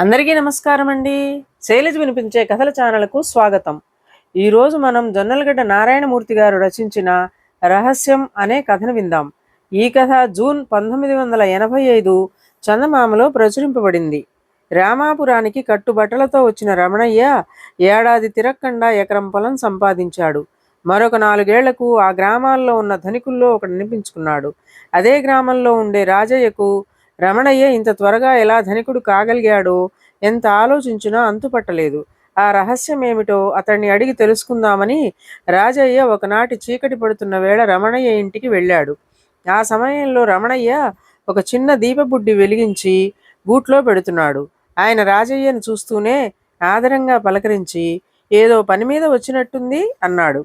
అందరికీ నమస్కారం అండి శైలజ వినిపించే కథల ఛానల్కు స్వాగతం. ఈరోజు మనం జొన్నలగడ్డ నారాయణమూర్తి గారు రచించిన రహస్యం అనే కథను విందాం. ఈ కథ జూన్ పంతొమ్మిది వందల ఎనభై ఐదు చందమామలో ప్రచురింపబడింది. రామాపురానికి కట్టుబట్టలతో వచ్చిన రమణయ్య ఏడాది తిరక్కండా ఎకరం పొలం సంపాదించాడు. మరొక నాలుగేళ్ళకు ఆ గ్రామాల్లో ఉన్న ధనికుల్లో ఒకటినిపించుకున్నాడు అదే గ్రామంలో ఉండే రాజయ్యకు రమణయ్య ఇంత త్వరగా ఎలా ధనికుడు కాగలిగాడో ఎంత ఆలోచించినా అంతుపట్టలేదు. ఆ రహస్యం ఏమిటో అతన్ని అడిగి తెలుసుకుందామని రాజయ్య ఒకనాటి చీకటి పడుతున్న వేళ రమణయ్య ఇంటికి వెళ్ళాడు. ఆ సమయంలో రమణయ్య ఒక చిన్న దీపబుడ్డి వెలిగించి గూట్లో పెడుతున్నాడు. ఆయన రాజయ్యను చూస్తూనే ఆదరంగా పలకరించి ఏదో పని మీద వచ్చినట్టుంది అన్నాడు.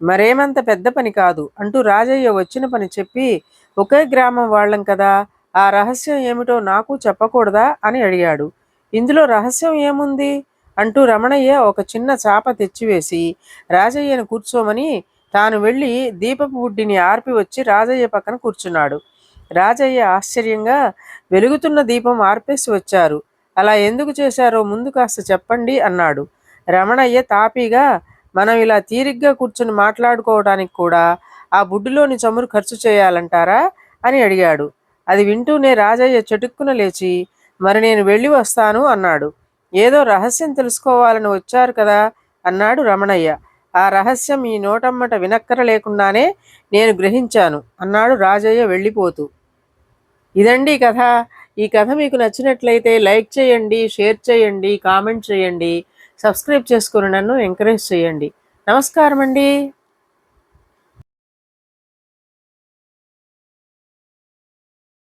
మరేమంత పెద్ద పని కాదు అంటూ రాజయ్య వచ్చిన పని చెప్పి ఒకే గ్రామం వాళ్ళం కదా ఆ రహస్యం ఏమిటో నాకు చెప్పకూడదా అని అడిగాడు. ఇందులో రహస్యం ఏముంది? అంటూ రమణయ్య ఒక చిన్న చాప తెచ్చివేసి రాజయ్యను కూర్చోమని తాను వెళ్ళి దీపపు బుడ్డిని ఆర్పి వచ్చి రాజయ్య పక్కన కూర్చున్నాడు. రాజయ్య ఆశ్చర్యంగా వెలుగుతున్న దీపం ఆర్పేసి వచ్చారు. అలా ఎందుకు చేశారో ముందు కాస్త చెప్పండి అన్నాడు. రమణయ్య తాపీగా మనం ఇలా తీరిగ్గా కూర్చొని మాట్లాడుకోవడానికి కూడా ఆ బుడ్డులోని చమురు ఖర్చు చేయాలంటారా అని అడిగాడు. అది వింటూనే రాజయ్య చటుక్కున లేచి మరి నేను వెళ్ళి వస్తాను అన్నాడు. ఏదో రహస్యం తెలుసుకోవాలని వచ్చారు కదా అన్నాడు రమణయ్య. ఆ రహస్యం ఈ నోటమ్మట వినక్కర లేకుండానే నేను గ్రహించాను అన్నాడు రాజయ్య వెళ్ళిపోతూ. ఇదండి కథ. ఈ కథ మీకు నచ్చినట్లయితే లైక్ చేయండి షేర్ చేయండి కామెంట్ చేయండి సబ్స్క్రైబ్ చేసుకుని నన్ను ఎంకరేజ్ చేయండి. నమస్కారం అండి